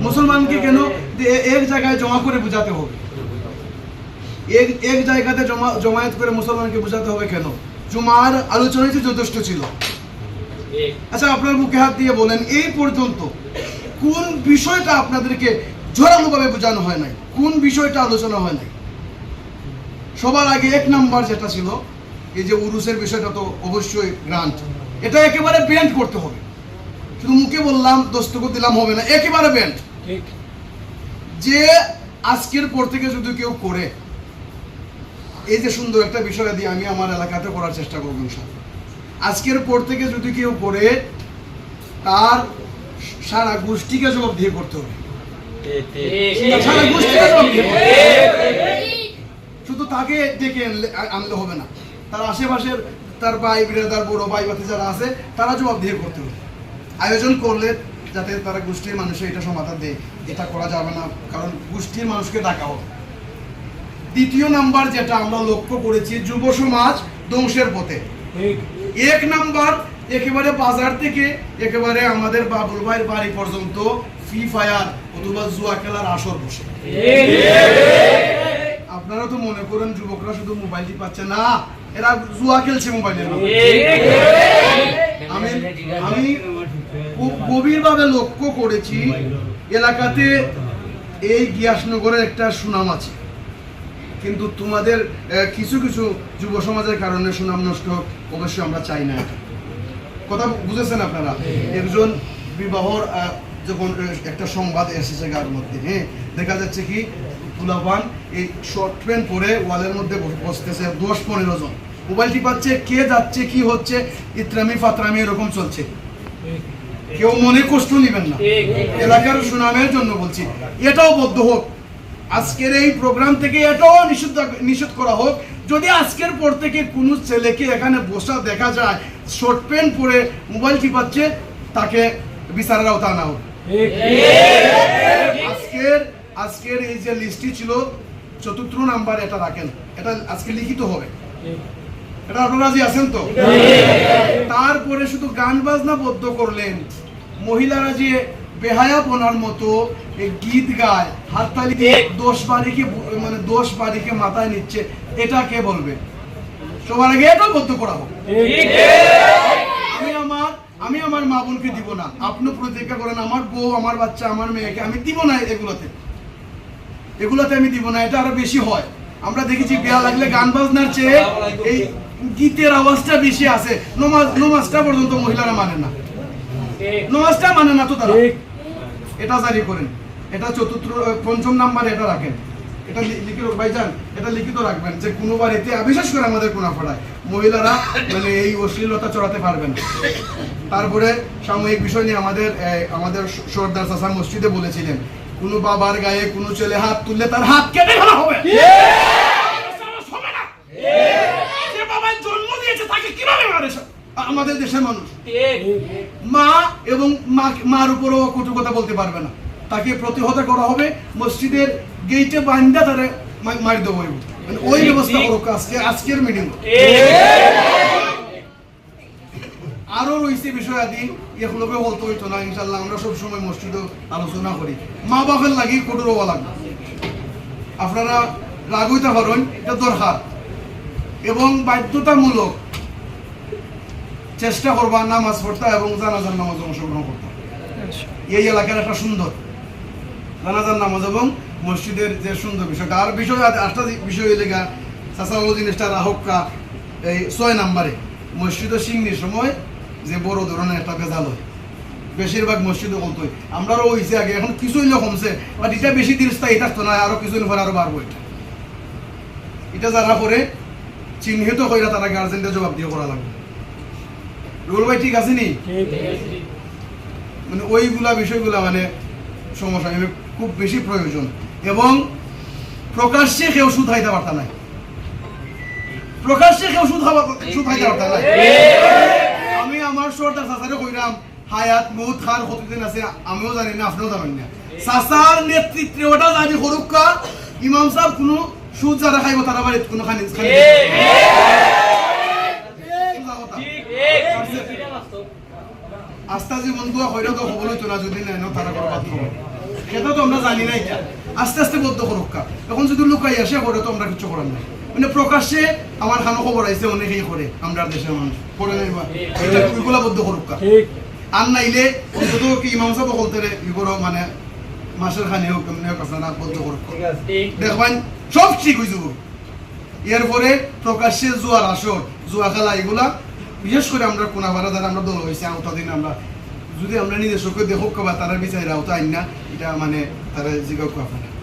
মুসলমানকে কেন এক জায়গায় জমা করে বোঝাতে হবে? এক এক জায়গাতে জমা, জমায়েত করে মুসলমানকে বোঝাতে হবে কেন? জুমার আলোচনাই তো যথেষ্ট ছিল। আচ্ছা আপনার মুখে হাত দিয়ে বলেন এই পর্যন্ত কোন বিষয়টা আপনাদেরকে জোরালোভাবে বোঝানো হয় নাই? কোন বিষয়টা আলোচনা হয় নাই? সবার আগে এক নাম্বার যেটা ছিল, এই যে উরুসের বিষয়টা তো অবশ্যই গ্রান্ট। এটা একেবারে ব্যান্ড করতে হবে। মুখে বললাম দস্তখত দিলাম হবে না। একেবারে ব্যান্ড যে আজকের পর থেকে যদি কেউ করে এই যে সুন্দর একটা বিষয় দিয়ে আমি আমার এলাকাতে করার চেষ্টা করব। আজকের পর থেকে যদি কেউ করে তার সারা গোষ্ঠীকে জবাব দিয়ে করতে হবে। সারা গোষ্ঠীকে জবাব দিয়ে শুধু তাকে ডেকে আনলে আনলে হবে না। তার আশেপাশের তার ভাই বিরাদার বড় ভাই বাতি যারা আছে তারা জবাব দিয়ে করতে হবে। আয়োজন করলে যাতে তারা গোষ্ঠীর মানুষের এটা সমাধান দেয়। এটা করা যাবে না কারণ গোষ্ঠীর মানুষকে ডাকা হবে দ্বিতীয় নাম্বার যেটা আমরা লক্ষ্য করেছি যুব সমাজ ধ্বংসের পথে। এক নাম্বার একেবারে বাজার থেকে একেবারে আমাদের বাবুল ভাইয়ের বাড়ি পর্যন্ত ফ্রি ফায়ার অথবা জুয়া খেলার আসর বসে। আপনারা তো মনে করেন যুবকরা শুধু মোবাইল পাচ্ছে না এরা জুয়া খেলছে মোবাইলের আমি আমি গভীরভাবে লক্ষ্য করেছি, এলাকাতে এই গিয়াসনগরের একটা সুনাম আছে। কিন্তু তোমাদের কিছু কিছু যুব সমাজের কারণে সুনাম নষ্ট হোক, অবশ্যই আমরা চাই না কথা বুঝেছেন আপনারা? একজন বিবাহর যখন একটা সংবাদ এসেছে গার মধ্যে হ্যাঁ দেখা যাচ্ছে কি তুলাবান এই শর্ট প্যান্ট পরে ওয়ালের মধ্যে বস- বসতেছে দশ পনেরো জন। মোবাইলটি পাচ্ছে, কে যাচ্ছে, কি হচ্ছে ইত্রামি ফাতরামি এরকম চলছে। কেউ মনে কষ্ট নেবেন না। এলাকার সুনামের জন্য বলছি। এটাও বদ্ধ হোক। আজকের এই প্রোগ্রাম থেকে এটাও নিষিদ্ধ নিষেধ করা হোক। যদি আজকের পর থেকে কোনো ছেলেকে এখানে বসা দেখা যায় শর্ট প্যান্ট পরে মোবাইল টিপাচ্ছে তাকে বিচারের আওতা আনা হোক। আজকের আজকের এই যে লিস্টটি ছিল চতুর্থ নাম্বার এটা রাখেন। এটা আজকে লিখিত হবে। এটা আপনারা আছেন তো? তারপরে শুধু গান বাজনা বদ্ধ করলেন। মহিলারা যে বেহায়া বোনার মতো গীত গায় হাততালি দিয়ে দোষ বাড়িকে মানে দোষ বাড়িকে মাথায় নিচ্ছে, এটা কে বলবে? সবার আগে এটাও বদ্ধ করা হোক। আমি আমার আমি আমার মা বোনকে দিব না। আপনি প্রতিজ্ঞা করেন, আমার বউ, আমার বাচ্চা, আমার মেয়েকে আমি দিব না এগুলোতে। এগুলোতে আমি দিব না, এটা আরও বেশি হয়। আমরা দেখেছি বিয়া লাগলে গান বাজনার চেয়ে এই গীতের আওয়াজটা বেশি আছে। নমাজ নমাজটা পর্যন্ত মহিলারা মানে না। নমাজটা মানে না তো তারা? এটা জারি করেন। এটা চতুর্থ পঞ্চম নাম্বার এটা রাখেন। এটা লিখিত ভাইজান এটা লিখিত রাখবেন যে কোনো বাড়িতে বিশেষ করে আমাদের কোনাফাড়ায় মহিলারা মানে এই অশ্লীলতা চড়াতে পারবে না। তারপরে সাময়িক বিষয় নিয়ে আমাদের আমাদের সর্দার চাষা মসজিদে বলেছিলেন কোনো বাবার গায়ে কোনো ছেলে হাত তুললে তার হাত কেটে ফেলা হবে না। যে বাবার জন্ম দিয়েছে তাকে কীভাবে মারে আমাদের দেশের মানুষ। মা এবং মার উপরও কটু কথা বলতে পারবে না। তাকে প্রতিহত করা হবে মসজিদের বান্ধা তারে মারি দেবো মানে ওই ব্যবস্থা আজকে আজকের মিটিং আরও রয়েছে বিষয় আদি এগুলোকে বলতে হইতো না ইনশাল্লাহ আমরা সব সময় মসজিদে আলোচনা করি। মা বাপের লাগি কঠোর হওয়া লাগবে। আপনারা রাগ হইতে পারেন এটা দরকার। এবং বাধ্যতামূলক চেষ্টা করবা নামাজ পড়তা এবং জানাজার নামাজ অংশগ্রহণ করতা। এই এলাকার একটা সুন্দর জানাজার নামাজ এবং মসজিদের যে সুন্দর বিষয়টা আর বিষয় আটটা বিষয় লেখা চাষাবো জিনিসটা রাহকা, এই ছয় নাম্বারে। মসজিদ সিংনির সময় যে বড় ধরনের একটা ভেজাল হয়। বেশিরভাগ মসজিদে বলতো আমরাও হয়েছে আগে, এখন কিছু হইলে কমছে। বাট এটা বেশি দিন স্থায়ী থাকতো না আরও কিছু দিন পরে আরও বাড়বো এটা। এটা যারা করে, চিহ্নিত কইরা তারা গার্জেনদের জবাব দিয়ে করা লাগবে। রুল ভাই ঠিক আছে নি? মানে ওইগুলা বিষয়গুলা মানে সমস্যা খুব বেশি প্রয়োজন। এবং প্রকাশ্যে কেউ সুদ খাইতে পারতা নাই। প্রকাশ্যে কেউ সুদ সুদ পারতা নাই। আমি আমার সর্দার চাচারে কইরাম হায়াত মৌত খার কতদিন আছে আমিও জানি না আপনিও জানেন না। চাচার নেতৃত্বে ওটা জানি হরুক্কা ইমাম সাহেব কোনো সুদ যারা খাইব তারা বাড়িতে কোনো খানি খানি সোজা কথা। আস্তা যে বন্ধু হইলে তো হবলই তো না যদি নেন তারা করে বাদ খাব সেটা তো আমরা জানি না এটা আস্তে আস্তে বদ্ধ করুক এখন যদি লুকাই আসে করে তো আমরা কিছু করার নাই। মানে প্রকাশ্যে আমার খানো খবর আইছে অনেকেই করে আমরা দেশের মানুষ করে নাই বা? এটা ওইগুলা বদ্ধ করুক ঠিক। আর নাইলে অন্তত কি ইমাম সাহেব বলতে এগুলো মানে মাসের খানি হোক এমনি হোক আপনারা বদ্ধ করুক দেখবেন সব ঠিক হয়ে যাব। এরপরে প্রকাশ্যে জুয়ার আসর জুয়া খেলা এগুলা বিশেষ করে আমরা কোনাবারা দ্বারা আমরা দল হয়েছে, আওতা দিন আমরা। যদি আমরা নিজস্বকে দেখো বা তারা বিচারে আওতা আইন না, এটা মানে তারা জিজ্ঞাসা